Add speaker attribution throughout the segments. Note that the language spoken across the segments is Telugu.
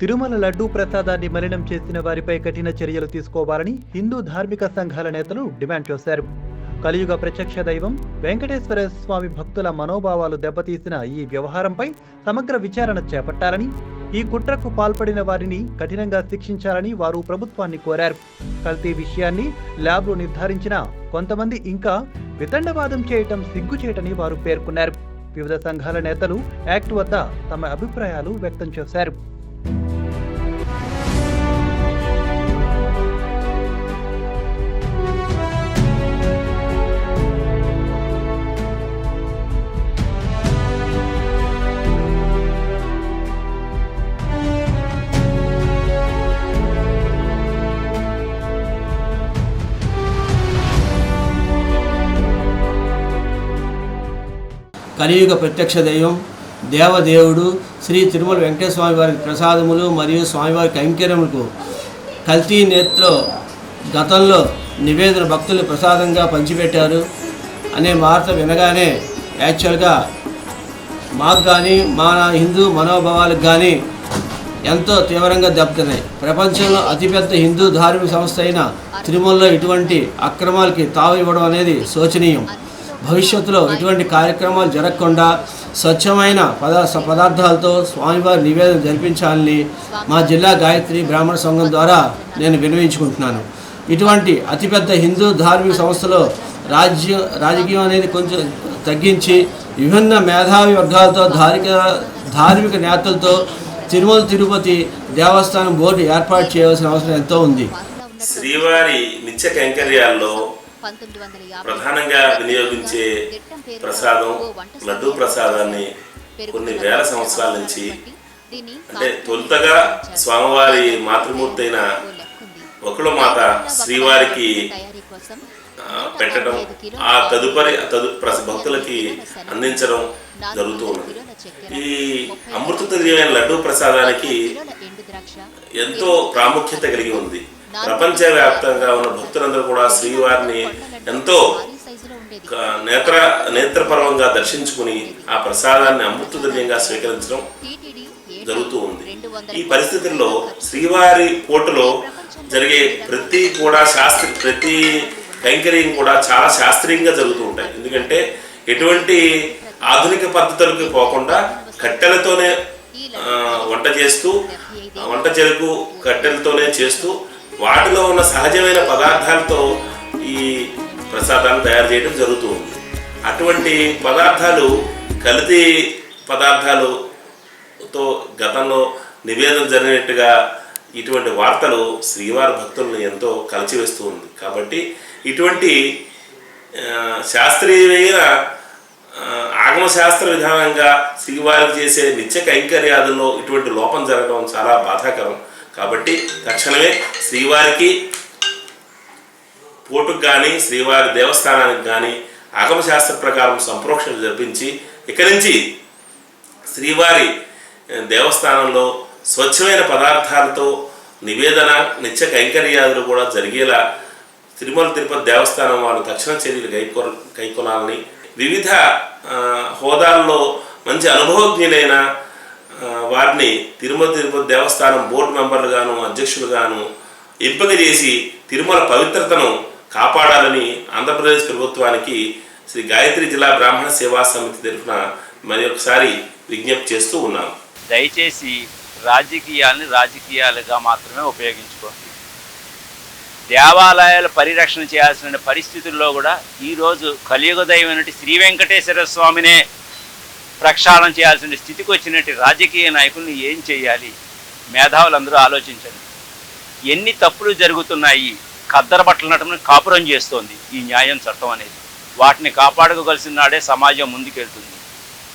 Speaker 1: తిరుమల లడ్డూ ప్రసాదాన్ని మలినం చేసిన వారిపై కఠిన చర్యలు తీసుకోవాలని హిందూ ధార్మిక సంఘాల నేతలు డిమాండ్ చేశారు. కలియుగ ప్రత్యక్ష దైవం వెంకటేశ్వర స్వామి భక్తుల మనోభావాలు దెబ్బతీసిన ఈ వ్యవహారంపై సమగ్ర విచారణ చేపట్టాలని ఈ కుట్రకు పాల్పడిన వారిని కఠినంగా శిక్షించాలని వారు ప్రభుత్వాన్ని కోరారు. కల్తీ విషయాన్ని ల్యాబ్లు నిర్ధారించిన కొంతమంది ఇంకా వితండవాదం చేయటం సిగ్గుచేటని వారు పేర్కొన్నారు. వివిధ సంఘాల నేతలు యాక్ట్ వద్ద తమ అభిప్రాయాలు వ్యక్తం చేశారు.
Speaker 2: కలియుగ ప్రత్యక్ష దైవం దేవదేవుడు శ్రీ తిరుమల వెంకటేశ్వర వారికి వారి ప్రసాదములు మరియు స్వామివారి కైంకర్యములకు కల్తీ నేత్రో గతంలో నివేదన భక్తులు ప్రసాదంగా పంచిపెట్టారు అనే వార్త వినగానే యాక్చువల్గా మాకు కానీ మా హిందూ మనోభావాలకు కానీ ఎంతో తీవ్రంగా దెబ్బతిన్నాయి. ప్రపంచంలో అతిపెద్ద హిందూ ధార్మిక సంస్థ అయిన తిరుమలలో ఇటువంటి అక్రమాలకి తావు ఇవ్వడం అనేది శోచనీయం. భవిష్యత్తులో ఇటువంటి కార్యక్రమాలు జరగకుండా స్వచ్ఛమైన పదార్థ పదార్థాలతో స్వామివారి నివేదన జరిపించాలని మా జిల్లా గాయత్రి బ్రాహ్మణ సంఘం ద్వారా నేను వినవించుకుంటున్నాను. ఇటువంటి అతిపెద్ద హిందూ ధార్మిక సంస్థలో రాజ్య రాజకీయం అనేది కొంచెం తగ్గించి విభిన్న మేధావి వర్గాలతో ధార్మిక ధార్మిక నేతలతో తిరుమల తిరుపతి దేవస్థానం బోర్డు ఏర్పాటు చేయవలసిన అవసరం ఎంతో ఉంది.
Speaker 3: శ్రీవారి నిత్య కైంకర్యాల్లో ప్రధానంగా వినియోగించే ప్రసాదం లడ్డూ ప్రసాదాన్ని కొన్ని వేల సంవత్సరాల నుంచి అంటే తొలుతగా స్వామివారి మాతృమూర్తి అయిన ఒకళ్ళ మాత శ్రీవారికి పెట్టడం ఆ తదుపరి తదు భక్తులకి అందించడం జరుగుతూ ఉన్నది. ఈ అమృత తుల్యమైన లడ్డూ ప్రసాదానికి ఎంతో ప్రాముఖ్యత కలిగి ఉంది ప్రపంచవ్యాప్తంగా ఉన్న భక్తులందరూ కూడా శ్రీవారిని ఎంతో నేత్ర నేత్రపర్వంగా దర్శించుకుని ఆ ప్రసాదాన్ని అమృతతుల్యంగా స్వీకరించడం జరుగుతూ ఉంది. ఈ పరిస్థితుల్లో శ్రీవారి కోటలో జరిగే ప్రతి కూడా శాస్త్ర ప్రతి కైంకర్యం కూడా చాలా శాస్త్రీయంగా జరుగుతూ ఉంటాయి. ఎందుకంటే ఎటువంటి ఆధునిక పద్ధతులకు పోకుండా కట్టెలతోనే వంట చేస్తూ వంట చెరుకు కట్టెలతోనే చేస్తూ వాటిలో ఉన్న సహజమైన పదార్థాలతో ఈ ప్రసాదాన్ని తయారు చేయడం జరుగుతూ ఉంది. అటువంటి పదార్థాలు కల్తీ పదార్థాలుతో గతంలో నివేదన జరిగినట్టుగా ఇటువంటి వార్తలు శ్రీవారి భక్తులను ఎంతో కలిచివేస్తూ ఉంది. కాబట్టి ఇటువంటి శాస్త్రీయమైన ఆగమశాస్త్ర ఆగమ శాస్త్ర విధానంగా శ్రీవారికి చేసే నిత్య కైంకర్యాదుల్లో ఇటువంటి లోపం జరగడం చాలా బాధాకరం. కాబట్టి తక్షణమే శ్రీవారికి పోటుకు కానీ శ్రీవారి దేవస్థానానికి కానీ ఆగమశాస్త్ర ప్రకారం సంప్రోక్షణ జరిపించి ఇక్కడి నుంచి శ్రీవారి దేవస్థానంలో స్వచ్ఛమైన పదార్థాలతో నివేదన నిత్య కైంకర్యాదులు కూడా జరిగేలా తిరుమల తిరుపతి దేవస్థానం వాళ్ళు తక్షణ చర్యలు కైకొ కైకొనాలని వివిధ హోదాల్లో మంచి అనుభవజ్ఞులైన వారిని తిరుమల తిరుపతి దేవస్థానం బోర్డు మెంబర్లుగాను అధ్యక్షులుగాను ఎంపిక చేసి తిరుమల పవిత్రతను కాపాడాలని ఆంధ్రప్రదేశ్ ప్రభుత్వానికి శ్రీ గాయత్రి జిల్లా బ్రాహ్మణ సేవా సమితి తరఫున మరి ఒకసారి విజ్ఞప్తి చేస్తూ ఉన్నాం
Speaker 4: దయచేసి రాజకీయాల్ని రాజకీయాలుగా మాత్రమే ఉపయోగించుకోండి. దేవాలయాల పరిరక్షణ చేయాల్సిన పరిస్థితుల్లో కూడా ఈరోజు కలియుగ దైవనటి శ్రీ వెంకటేశ్వర స్వామినే ప్రక్షాళన చేయాల్సిన స్థితికి వచ్చినట్టు రాజకీయ నాయకుల్ని ఏం చేయాలి? మేధావులందరూ ఆలోచించండి. ఎన్ని తప్పులు జరుగుతున్నాయి కద్దర బట్టల నటన కాపురం చేస్తోంది ఈ న్యాయం చట్టం అనేది. వాటిని కాపాడుకోగలిసిన నాడే సమాజం ముందుకెళ్తుంది.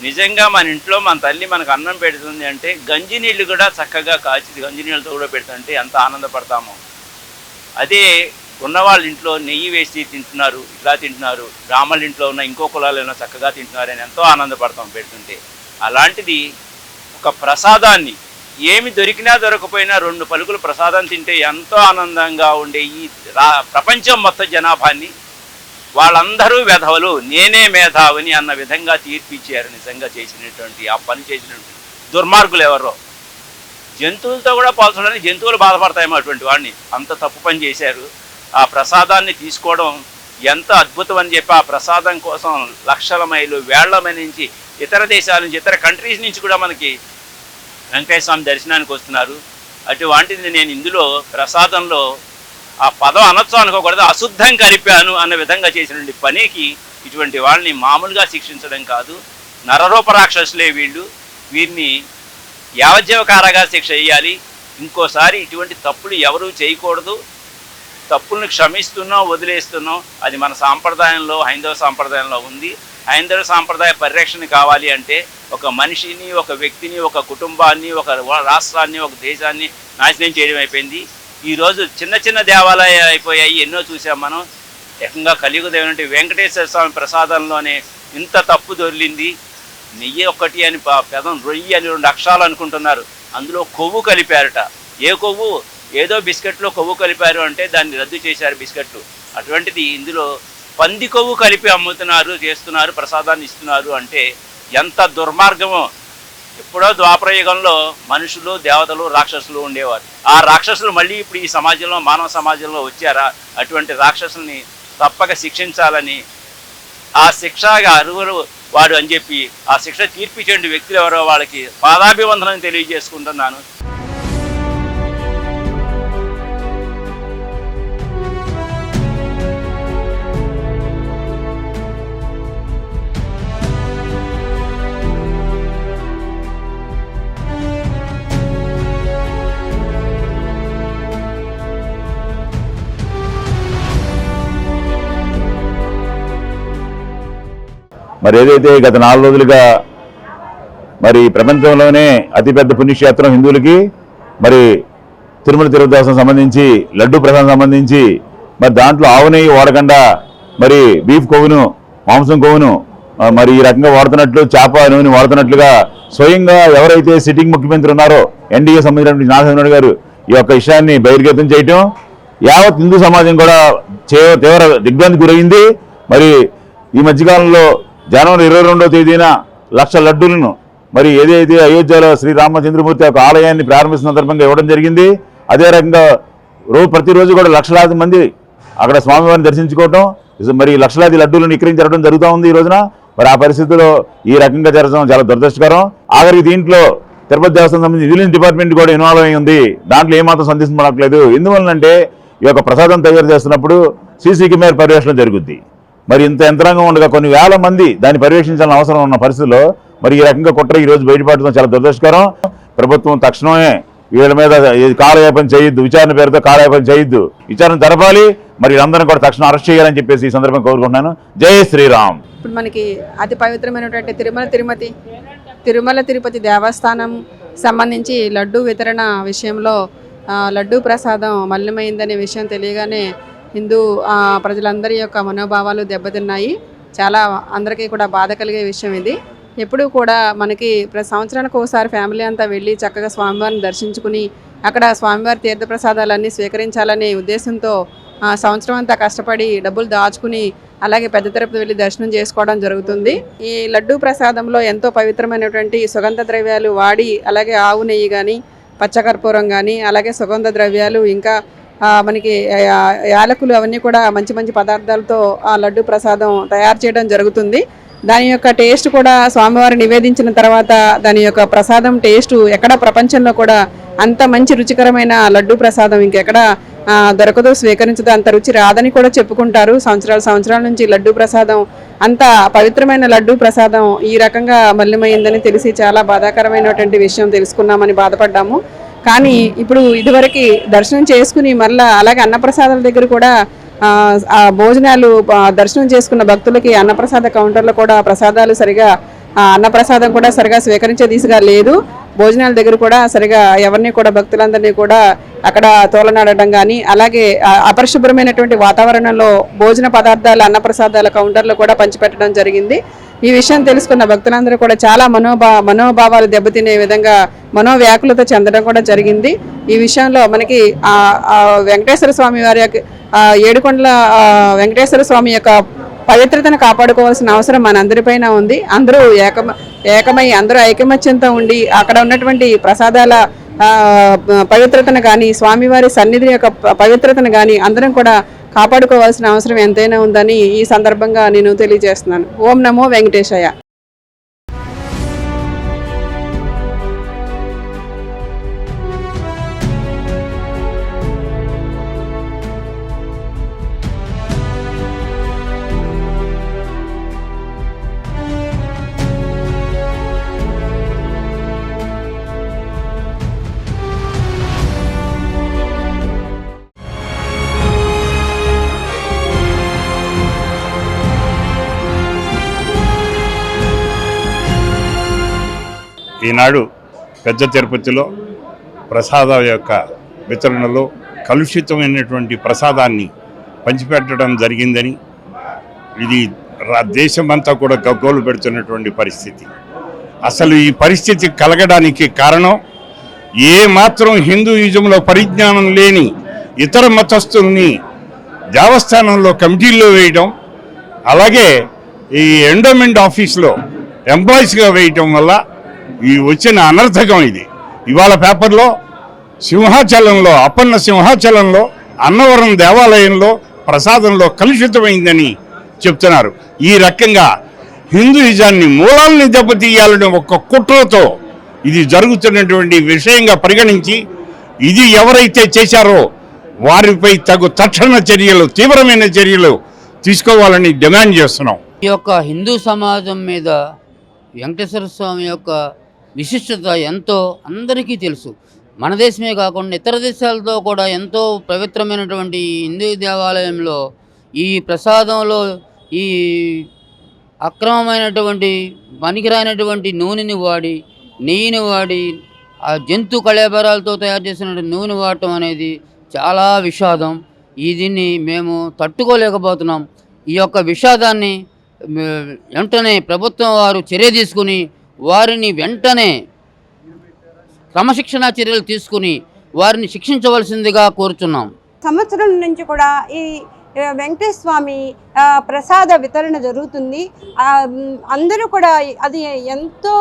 Speaker 4: నిజంగా మన ఇంట్లో మన తల్లి మనకు అన్నం పెడుతుంది అంటే గంజి నీళ్ళు కూడా చక్కగా కాచి గంజి నీళ్ళతో కూడా పెడుతుంటే ఎంత ఆనందపడతామో. అదే ఉన్నవాళ్ళ ఇంట్లో నెయ్యి వేసి తింటున్నారు ఇట్లా తింటున్నారు బ్రాహ్మణుల ఇంట్లో ఉన్న ఇంకో కులాలైనా చక్కగా తింటున్నారు అని ఎంతో ఆనందపడతాం పెడుతుంటే. అలాంటిది ఒక ప్రసాదాన్ని ఏమి దొరికినా దొరకపోయినా రెండు పలుకులు ప్రసాదం తింటే ఎంతో ఆనందంగా ఉండే ఈ రా ప్రపంచం మొత్తం జనాభాన్ని వాళ్ళందరూ వెధవలు నేనే మేధావిని అన్న విధంగా తీర్పిచ్చారు నిజంగా చేసినటువంటి ఆ పని చేసినటువంటి దుర్మార్గులు ఎవరో. జంతువులతో కూడా పోల్చడానికి జంతువులు బాధపడతాయేమో అటువంటి వాడిని. అంత తప్పు పని చేశారు. ఆ ప్రసాదాన్ని తీసుకోవడం ఎంత అద్భుతం అని చెప్పి ఆ ప్రసాదం కోసం లక్షల మైలు వేళ్ళ మైలు నుంచి ఇతర దేశాల నుంచి ఇతర కంట్రీస్ నుంచి కూడా మనకి వెంకటేశ్వర స్వామి దర్శనానికి వస్తున్నారు. అటువంటిది నేను ఇందులో ప్రసాదంలో ఆ పదం అనొచ్చు అనుకోకూడదు అశుద్ధం కలిపాను అన్న విధంగా చేసినటువంటి పనికి ఇటువంటి వాళ్ళని మామూలుగా శిక్షించడం కాదు. నరరూప రాక్షసులే వీళ్ళు. వీరిని యావజ్జీవ కారాగార శిక్ష వేయాలి ఇంకోసారి ఇటువంటి తప్పులు ఎవరూ చేయకూడదు. తప్పుల్ని క్షమిస్తున్నాం వదిలేస్తున్నాం అది మన సాంప్రదాయంలో హైందవ సాంప్రదాయంలో ఉంది. హైందవ సాంప్రదాయ పరిరక్షణ కావాలి అంటే ఒక మనిషిని ఒక వ్యక్తిని ఒక కుటుంబాన్ని ఒక రాష్ట్రాన్ని ఒక దేశాన్ని నాశనం చేయడం అయిపోయింది. ఈరోజు చిన్న చిన్న దేవాలయాలు అయిపోయాయి ఎన్నో చూసాం మనం. ఏకంగా కలియుగ దేవుని వెంకటేశ్వర స్వామి ప్రసాదంలోనే ఇంత తప్పు దొరికింది. నెయ్యి ఒక్కటి అని ప- పెదం రొయ్యి అని రెండు అక్షరాలు అనుకుంటున్నారు. అందులో కొవ్వు కలిపారట. ఏ కొవ్వు? ఏదో బిస్కెట్లో కొవ్వు కలిపారు అంటే దాన్ని రద్దు చేశారు బిస్కెట్లు. అటువంటిది ఇందులో పంది కొవ్వు కలిపి అమ్ముతున్నారు చేస్తున్నారు ప్రసాదాన్ని ఇస్తున్నారు అంటే ఎంత దుర్మార్గమో. ఎప్పుడో ద్వాపరయుగంలో మనుషులు దేవతలు రాక్షసులు ఉండేవారు. ఆ రాక్షసులు మళ్ళీ ఇప్పుడు ఈ సమాజంలో మానవ సమాజంలో వచ్చారా? అటువంటి రాక్షసుల్ని తప్పక శిక్షించాలని ఆ శిక్షగా అరువురు వాడు అని చెప్పి ఆ శిక్ష తీర్పిచేటువంటి వ్యక్తులు ఎవరో వాళ్ళకి పాదాభివందనం తెలియజేసుకుంటున్నాను.
Speaker 5: మరి ఏదైతే గత నాలుగు రోజులుగా మరి ప్రపంచంలోనే అతిపెద్ద పుణ్యక్షేత్రం హిందువులకి మరి తిరుమల తిరుపతి సంబంధించి లడ్డు ప్రసాదం సంబంధించి మరి దాంట్లో ఆవు నెయ్యి వాడకుండా మరి బీఫ్ కొవ్వును మాంసం కొవ్వును మరి ఈ రకంగా వాడుతున్నట్లు చేప నూనె వాడుతున్నట్లుగా స్వయంగా ఎవరైతే సిట్టింగ్ ముఖ్యమంత్రి ఉన్నారో ఎన్డీఏ సంబంధించిన నాగచంద్ర గారు ఈ యొక్క విషయాన్ని బహిర్గతం చేయటం యావత్ హిందూ సమాజం కూడా తీవ్ర దిగ్భ్రాంతి గురైంది మరి ఈ మధ్యకాలంలో జనవరి ఇరవై రెండవ తేదీన లక్ష లడ్డూలను మరి ఏదైతే అయోధ్యలో శ్రీరామచంద్రమూర్తి యొక్క ఆలయాన్ని ప్రారంభించిన సందర్భంగా ఇవ్వడం జరిగింది. అదే రకంగా రోజు ప్రతిరోజు కూడా లక్షలాది మంది అక్కడ స్వామివారిని దర్శించుకోవటం మరి లక్షలాది లడ్డూలను విక్రయించడం జరుగుతూ ఉంది ఈ రోజున. మరి ఆ పరిస్థితుల్లో ఈ రకంగా జరగడం చాలా దురదృష్టకరం. ఆఖరికి దీంట్లో తిరుపతి దేవస్థానం సంబంధించి విజిలెన్స్ డిపార్ట్మెంట్ కూడా ఇన్వాల్వ్ అయి ఉంది. దాంట్లో ఏమాత్రం సందేశం పడట్లేదు ఎందువల్లంటే ఈ యొక్క ప్రసాదం తయారు చేస్తున్నప్పుడు సీసీ కెమెరా పర్యవేక్షణ జరుగుద్ది. మరి ఇంత యంత్రాంగం ఉండగా కొన్ని వేల మంది దాన్ని పర్యవేక్షించాల్సిన అవసరం ఉన్న పరిస్థితుల్లో మరి ఈ రకంగా కుట్ర ఈ రోజు బయటపడడం చాలా దురదృష్టకరం. ప్రభుత్వం తక్షణమే వీళ్ళ మీద కాలయాపన చేయొద్దు విచారణ పేరుతో కాలయాపన చేయొద్దు. విచారణ జరపాలి మరి వీళ్ళందరినీ కూడా తక్షణం అరెస్ట్ చేయాలని చెప్పేసి ఈ సందర్భంగా కోరుకుంటున్నాను. జై శ్రీరామ్.
Speaker 6: ఇప్పుడు మనకి అతి పవిత్రమైనటువంటి తిరుమల తిరుపతి తిరుమల తిరుపతి దేవస్థానం సంబంధించి లడ్డు వితరణ విషయంలో లడ్డూ ప్రసాదం మలినమైందనే విషయం తెలియగానే హిందూ ప్రజలందరి యొక్క మనోభావాలు దెబ్బతిన్నాయి. చాలా అందరికీ కూడా బాధ కలిగే విషయం ఇది. ఎప్పుడూ కూడా మనకి ప్రతి సంవత్సరానికి ఒకసారి ఫ్యామిలీ అంతా వెళ్ళి చక్కగా స్వామివారిని దర్శించుకుని అక్కడ స్వామివారి తీర్థప్రసాదాలన్నీ స్వీకరించాలనే ఉద్దేశంతో ఆ, సంవత్సరం అంతా కష్టపడి డబ్బులు దాచుకుని అలాగే పెద్ద తిరుపతి వెళ్ళి దర్శనం చేసుకోవడం జరుగుతుంది. ఈ లడ్డూ ప్రసాదంలో ఎంతో పవిత్రమైనటువంటి సుగంధ ద్రవ్యాలు వాడి అలాగే ఆవు నెయ్యి కానీ పచ్చకర్పూరం కానీ అలాగే సుగంధ ద్రవ్యాలు ఇంకా మనకి యాలకులు అవన్నీ కూడా మంచి మంచి పదార్థాలతో ఆ లడ్డు ప్రసాదం తయారు చేయడం జరుగుతుంది. దాని యొక్క టేస్ట్ కూడా స్వామివారు నివేదించిన తర్వాత దాని యొక్క ప్రసాదం టేస్ట్ ఎక్కడ ప్రపంచంలో కూడా అంత మంచి రుచికరమైన లడ్డు ప్రసాదం ఇంకెక్కడ దొరకదో దొరకదు అంత రుచి రాదని కూడా చెప్పుకుంటారు. సంవత్సరాల సంవత్సరాల నుంచి లడ్డు ప్రసాదం అంత పవిత్రమైన లడ్డు ప్రసాదం ఈ రకంగా మల్లిమైందని తెలిసి చాలా బాధాకరమైనటువంటి విషయం తెలుసుకున్నామని బాధపడ్డాము. కానీ ఇప్పుడు ఇదివరకు దర్శనం చేసుకుని మళ్ళీ అలాగే అన్నప్రసాదాల దగ్గర కూడా ఆ, భోజనాలు దర్శనం చేసుకున్న భక్తులకి అన్నప్రసాద కౌంటర్లో కూడా ప్రసాదాలు సరిగా అన్నప్రసాదం కూడా సరిగా స్వీకరించే దిశగా లేదు. భోజనాల దగ్గర కూడా సరిగా ఎవరిని కూడా భక్తులందరినీ కూడా అక్కడ తోలనాడటం కానీ అలాగే అపరిశుభ్రమైనటువంటి వాతావరణంలో భోజన పదార్థాలు అన్నప్రసాదాల కౌంటర్లు కూడా పంచిపెట్టడం జరిగింది. ఈ విషయం తెలుసుకున్న భక్తులందరూ కూడా చాలా మనోభా మనోభావాలు దెబ్బతినే విధంగా మనోవ్యాకులత చెందడం కూడా జరిగింది. ఈ విషయంలో మనకి వెంకటేశ్వర స్వామి వారి యొక్క ఏడుకొండల వెంకటేశ్వర స్వామి యొక్క పవిత్రతను కాపాడుకోవాల్సిన అవసరం మనందరిపైన ఉంది. అందరూ ఏకమ ఏకమై అందరూ ఐకమత్యంతో ఉండి అక్కడ ఉన్నటువంటి ప్రసాదాల పవిత్రతను కానీ స్వామివారి సన్నిధి యొక్క పవిత్రతను కానీ అందరం కూడా కాపాడుకోవాల్సిన అవసరం ఎంతైనా ఉందని ఈ సందర్భంగా నేను తెలియజేస్తున్నాను. ఓం నమో వెంకటేశయ్య.
Speaker 7: ఈనాడు పెద్ద తిరుపతిలో ప్రసాదం యొక్క వితరణలో కలుషితమైనటువంటి ప్రసాదాన్ని పంచిపెట్టడం జరిగిందని ఇది రా- దేశమంతా కూడా గగ్గోలు పెడుతున్నటువంటి పరిస్థితి. అసలు ఈ పరిస్థితి కలగడానికి కారణం ఏ మాత్రం హిందూయిజంలో పరిజ్ఞానం లేని ఇతర మతస్థుల్ని దేవస్థానంలో కమిటీల్లో వేయడం అలాగే ఈ ఎండోమెంట్ ఆఫీస్లో ఎంప్లాయీస్గా వేయటం వల్ల ఈ వచ్చిన అనర్థకం ఇది. ఇవాళ పేపర్లో సింహాచలంలో అప్పన్న సింహాచలంలో అన్నవరం దేవాలయంలో ప్రసాదంలో కలుషితమైందని చెప్తున్నారు. ఈ రకంగా హిందూయిజాన్ని మూలాల్ని దెబ్బతీయాలని ఒక కుట్రతో ఇది జరుగుతున్నటువంటి విషయంగా పరిగణించి ఇది ఎవరైతే చేశారో వారిపై తగు తక్షణ చర్యలు తీవ్రమైన చర్యలు తీసుకోవాలని డిమాండ్ చేస్తున్నాం.
Speaker 8: ఈ యొక్క హిందూ సమాజం మీద వెంకటేశ్వర స్వామి యొక్క విశిష్టత ఎంతో అందరికీ తెలుసు. మన దేశమే కాకుండా ఇతర దేశాలతో కూడా ఎంతో పవిత్రమైనటువంటి హిందూ దేవాలయంలో ఈ ప్రసాదంలో ఈ అక్రమమైనటువంటి పనికిరానటువంటి నూనెని వాడి నెయ్యిని వాడి ఆ జంతు కళేబరాలతో తయారు చేసిన నూనె వాడటం అనేది చాలా విషాదం. ఈ దీన్ని మేము తట్టుకోలేకపోతున్నాం. ఈ యొక్క విషాదాన్ని వెంటనే ప్రభుత్వం వారు చర్య తీసుకుని వారిని వెంటనే క్రమశిక్షణా చర్యలు తీసుకుని వారిని శిక్షించవలసిందిగా కోరుచున్నాం.
Speaker 9: సంవత్సరం నుంచి కూడా ఈ వెంకటేశ్వర స్వామి ప్రసాద వితరణ జరుగుతుంది. అందరూ కూడా అది ఎంతో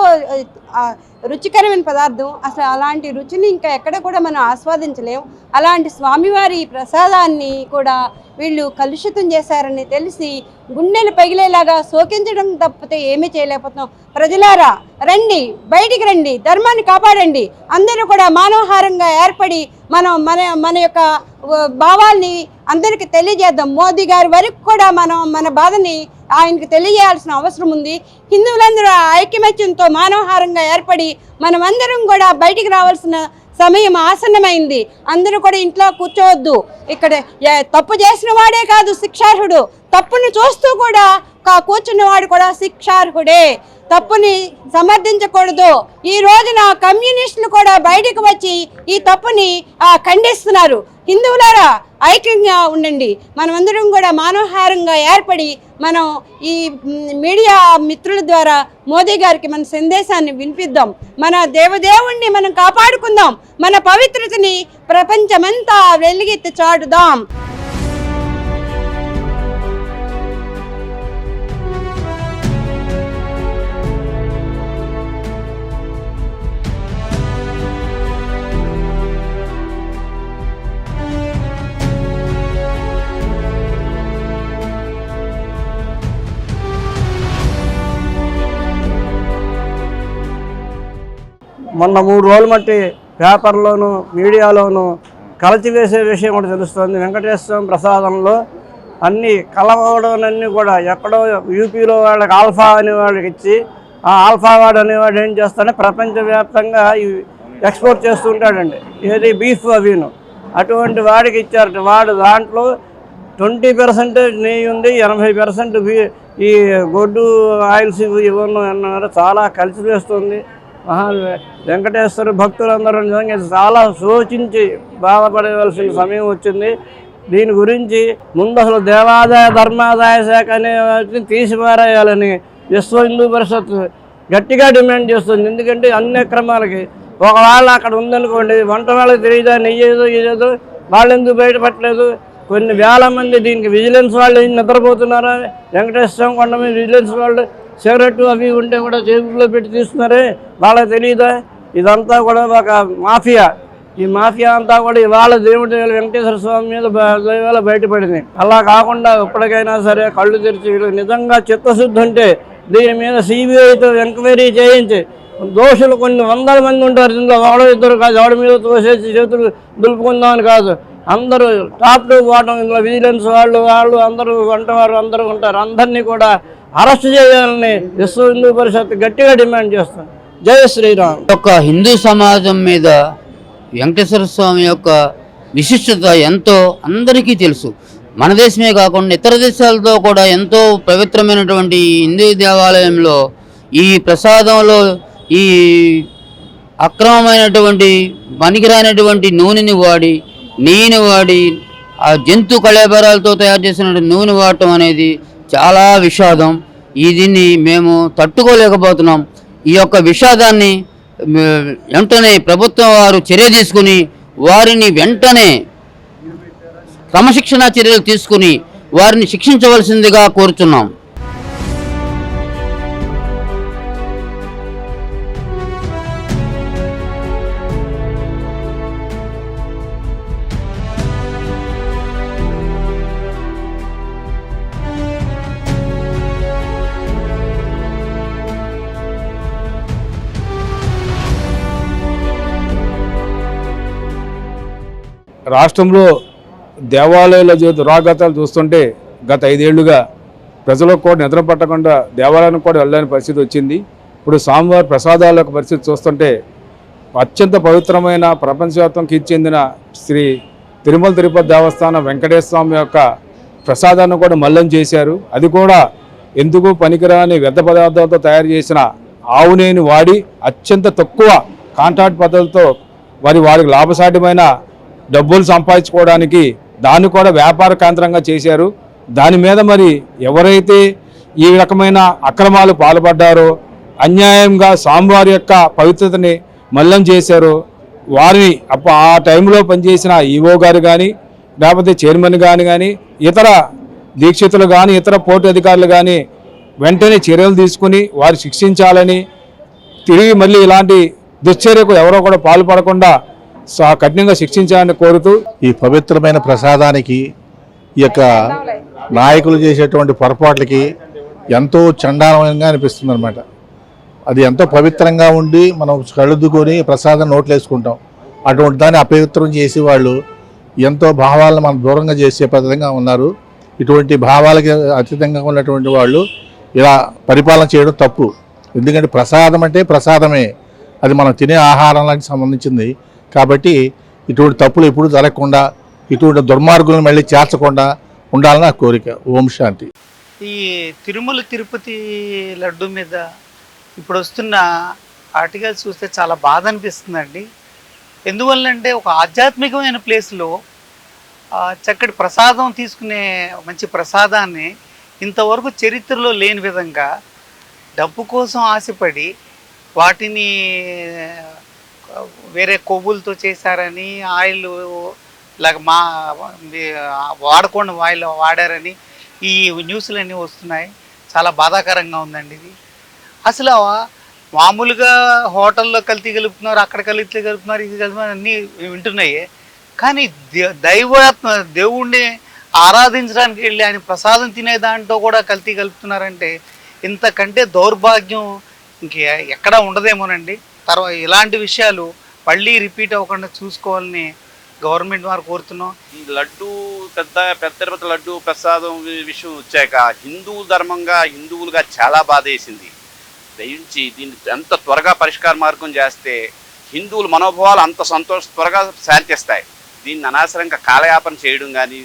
Speaker 9: రుచికరమైన పదార్థం. అసలు అలాంటి రుచిని ఇంకా ఎక్కడ కూడా మనం ఆస్వాదించలేం. అలాంటి స్వామివారి ప్రసాదాన్ని కూడా వీళ్ళు కలుషితం చేశారని తెలిసి గుండెలు పగిలేలాగా శోకించడం తప్పితే ఏమీ చేయలేకపోతున్నాం. ప్రజలారా రండి బయటికి రండి ధర్మాన్ని కాపాడండి. అందరూ కూడా మానవహారంగా ఏర్పడి మనం మన మన యొక్క భావాల్ని అందరికీ తెలియజేద్దాం. మోదీ గారి వరకు కూడా మన మన బాధని ఆయనకి తెలియజేయాల్సిన అవసరం ఉంది. హిందువులందరూ ఐక్యమత్యంతో మానవహారంగా ఏర్పడి మనమందరం కూడా బయటికి రావాల్సిన సమయం ఆసన్నమైంది. అందరూ కూడా ఇంట్లో కూర్చోవద్దు. ఇక్కడ తప్పు చేసిన వాడే కాదు శిక్షార్హుడు. తప్పును చూస్తూ కూడా కా- కూర్చున్నవాడు కూడా శిక్షార్హుడే. తప్పుని సమర్థించకూడదు. ఈ రోజున కమ్యూనిస్టులు కూడా బయటకు వచ్చి ఈ తప్పుని ఖండిస్తున్నారు. హిందువులారా ఐక్యంగా ఉండండి. మనమందరం కూడా మానవహారంగా ఏర్పడి మనం ఈ మీడియా మిత్రుల ద్వారా మోదీ గారికి మన సందేశాన్ని వినిపిద్దాం. మన దేవదేవుణ్ణి మనం కాపాడుకుందాం. మన పవిత్రతని ప్రపంచమంతా వెలిగెత్తి చాటుదాం.
Speaker 10: మొన్న మూడు రోజులు మట్టి పేపర్లోను మీడియాలోను కలచివేసే విషయం కూడా తెలుస్తుంది. వెంకటేశ్వరం ప్రసాదంలో అన్ని కలవడం అన్నీ కూడా ఎక్కడో యూపీలో వాళ్ళకి ఆల్ఫా అనే ఇచ్చి ఆ ఆల్ఫా వాడు అనేవాడు ఏం చేస్తాడంటే ప్రపంచవ్యాప్తంగా ఎక్స్పోర్ట్ చేస్తుంటాడండి ఏది బీఫ్ అవిను. అటువంటి వాడికి ఇచ్చారట వాడు దాంట్లో ట్వంటీ పర్సెంట్ నెయ్యి ఉంది ఎనభై పర్సెంట్ ఈ గొడ్డు ఆయిల్స్ ఇవి ఇవన్నీ అన్నారు. చాలా కలిసి వేస్తుంది. మహా వెంకటేశ్వర భక్తులందరూ నిజంగా చాలా సూచించి బాధపడవలసిన సమయం వచ్చింది. దీని గురించి ముందు అసలు దేవాదాయ ధర్మాదాయ శాఖ అనే వాటిని తీసిపారేయాలని విశ్వ హిందూ పరిషత్ గట్టిగా డిమాండ్ చేస్తుంది. ఎందుకంటే అన్ని క్రమాలకి ఒకవేళ అక్కడ ఉందనుకోండి వంట వాళ్ళకి తెలియదా నెయ్యేదో ఇదేదో వాళ్ళు ఎందుకు బయటపట్టలేదు కొన్ని వేల మంది దీనికి విజిలెన్స్ వాళ్ళు నిద్రపోతున్నారా? వెంకటేశ్వరం కొండ మీద విజిలెన్స్ వాళ్ళు సిగరెట్ అవి ఉంటే కూడా జేబులో పెట్టి తీస్తున్నారే? వాళ్ళకి తెలియదా ఇదంతా కూడా ఒక మాఫియా. ఈ మాఫియా అంతా కూడా ఇవాళ దేవుడి వెంకటేశ్వర స్వామి మీద బ- బయటపడింది. అలా కాకుండా ఇప్పటికైనా సరే కళ్ళు తెరిచి నిజంగా చిత్తశుద్ధి ఉంటే దీని మీద సిబిఐతో ఎంక్వైరీ చేయించి దోషులు కొన్ని వందల మంది ఉంటారు. ఇందులో ఎవడో ఇద్దరు కాదు ఎవడి మీద తోసేసి చేతులు దులుపుకుందామని కాదు. అందరూ టాప్లు బాటం ఇందులో విజిలెన్స్ వాళ్ళు వాళ్ళు అందరూ వంటవారు అందరూ ఉంటారు. అందరినీ కూడా అరెస్ట్ చేయాలని విశ్వ హిందూ పరిషత్ గట్టిగా డిమాండ్ చేస్తాం జయ శ్రీరామ్.
Speaker 8: యొక్క హిందూ సమాజం మీద వెంకటేశ్వర స్వామి యొక్క విశిష్టత ఎంతో అందరికీ తెలుసు. మన దేశమే కాకుండా ఇతర దేశాలతో కూడా ఎంతో పవిత్రమైనటువంటి హిందూ దేవాలయంలో ఈ ప్రసాదంలో ఈ అక్రమమైనటువంటి పనికిరానటువంటి నూనెని వాడి నేను వాడి ఆ జంతు కళేబరాలతో తయారు చేసిన నూనె వాడటం అనేది చాలా విషాదం. ఈ దీన్ని మేము తట్టుకోలేకపోతున్నాం. ఈ యొక్క విషాదాన్ని వెంటనే ప్రభుత్వం వారు చర్య తీసుకుని వారిని వెంటనే క్రమశిక్షణ చర్యలు తీసుకుని వారిని శిక్షించవలసిందిగా కోరుతున్నాం
Speaker 11: రాష్ట్రంలో దేవాలయాల దురాఘాతాలు దురాగతాలు చూస్తుంటే గత ఐదేళ్ళుగా ప్రజలకు కూడా నిద్ర పట్టకుండా దేవాలయానికి కూడా వెళ్ళని పరిస్థితి వచ్చింది. ఇప్పుడు స్వామివారి ప్రసాదాల యొక్క పరిస్థితి చూస్తుంటే అత్యంత పవిత్రమైన ప్రపంచవ్యాప్తం చెందిన శ్రీ తిరుమల తిరుపతి దేవస్థానం వెంకటేశ్వర స్వామి యొక్క ప్రసాదాన్ని కూడా మల్లం చేశారు. అది కూడా ఎందుకు పనికిరాని వ్యర్థ పదార్థాలతో తయారు చేసిన ఆవునేని వాడి అత్యంత తక్కువ కాంట్రాక్ట్ పద్ధతితో వారి వారికి లాభసాటిమైన డబ్బులు సంపాదించుకోవడానికి దాన్ని కూడా వ్యాపార కేంద్రంగా చేశారు. దాని మీద మరి ఎవరైతే ఈ రకమైన అక్రమాలు పాల్పడ్డారో అన్యాయంగా స్వామివారి యొక్క పవిత్రతని మల్లం చేశారో వారిని అప్ప ఆ టైంలో పనిచేసిన ఈఓ గారు కానీ లేకపోతే చైర్మన్ కానీ కానీ ఇతర దీక్షితులు కానీ ఇతర పోటీ అధికారులు కానీ వెంటనే చర్యలు తీసుకుని వారు శిక్షించాలని తిరిగి మళ్ళీ ఇలాంటి దుశ్చర్యకు ఎవరో కూడా పాల్పడకుండా కఠినంగా శిక్షించాలని కోరుతూ
Speaker 12: ఈ పవిత్రమైన ప్రసాదానికి ఈ యొక్క నాయకులు చేసేటువంటి పొరపాట్లకి ఎంతో చండాలంగా అనిపిస్తుంది అనమాట అది ఎంతో పవిత్రంగా ఉండి మనం కళ్ళుద్దుకొని ప్రసాదం నోట్లు వేసుకుంటాం. అటువంటి దాన్ని అపవిత్రం చేసి వాళ్ళు ఎంతో భావాలను మనం దూరంగా చేసే పద్ధతిగా ఉన్నారు. ఇటువంటి భావాలకి అతీతంగా ఉన్నటువంటి వాళ్ళు ఇలా పరిపాలన చేయడం తప్పు. ఎందుకంటే ప్రసాదం అంటే ప్రసాదమే. అది మనం తినే ఆహారానికి సంబంధించింది. కాబట్టి ఇటువంటి తప్పులు ఎప్పుడు జరగకుండా ఇటువంటి దుర్మార్గులను మళ్ళీ చేర్చకుండా ఉండాలని నా కోరిక. ఓం శాంతి.
Speaker 13: ఈ తిరుమల తిరుపతి లడ్డు మీద ఇప్పుడు వస్తున్న ఆర్టికల్స్ చూస్తే చాలా బాధ అనిపిస్తుందండి. ఎందువల్లంటే ఒక ఆధ్యాత్మికమైన ప్లేస్లో చక్కటి ప్రసాదం తీసుకునే మంచి ప్రసాదాన్ని ఇంతవరకు చరిత్రలో లేని విధంగా డబ్బు కోసం ఆశపడి వాటిని వేరే కొవ్వులతో చేశారని ఆయిల్ లాగా మా వాడకుండా ఆయిల్ వాడారని ఈ న్యూస్లన్నీ వస్తున్నాయి. చాలా బాధాకరంగా ఉందండి ఇది. అసలు మామూలుగా హోటల్లో కల్తీ కలుపుతున్నారు అక్కడ కల్తీ కలుపుతున్నారు ఇది కలుపుతున్నారు అన్నీ వింటున్నాయి. కానీ దైవాత్మ దేవుణ్ణి ఆరాధించడానికి వెళ్ళి ఆయన ప్రసాదం తినే దాంట్లో కూడా కల్తీ కలుపుతున్నారంటే ఇంతకంటే దౌర్భాగ్యం ఇంక ఎక్కడా ఉండదేమోనండి. తర్వాత ఇలాంటి విషయాలు మళ్ళీ రిపీట్ అవ్వకుండా చూసుకోవాలని గవర్నమెంట్ వారు కోరుతున్నాం.
Speaker 4: ఈ లడ్డు పెద్ద పెద్ద తిరుపతి లడ్డు ప్రసాదం విషయం వచ్చాక హిందూ ధర్మంగా హిందువులుగా చాలా బాధ వేసింది దయించి దీన్ని ఎంత త్వరగా పరిష్కార మార్గం చేస్తే హిందువుల మనోభావాలు అంత సంతోష త్వరగా శాంతిస్తాయి. దీన్ని అనవసరంగా కాలయాపన చేయడం కానీ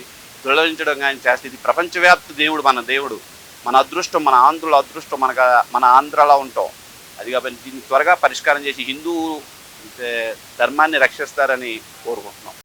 Speaker 4: దృఢించడం కానీ చేస్తే ఇది ప్రపంచవ్యాప్త దేవుడు మన దేవుడు. మన అదృష్టం మన ఆంధ్రుల అదృష్టం మనకు మన ఆంధ్రలో ఉంటాం. అది కాబట్టి దీన్ని త్వరగా పరిష్కారం చేసి హిందూ ధర్మాన్ని రక్షిస్తారని కోరుకుంటున్నాం.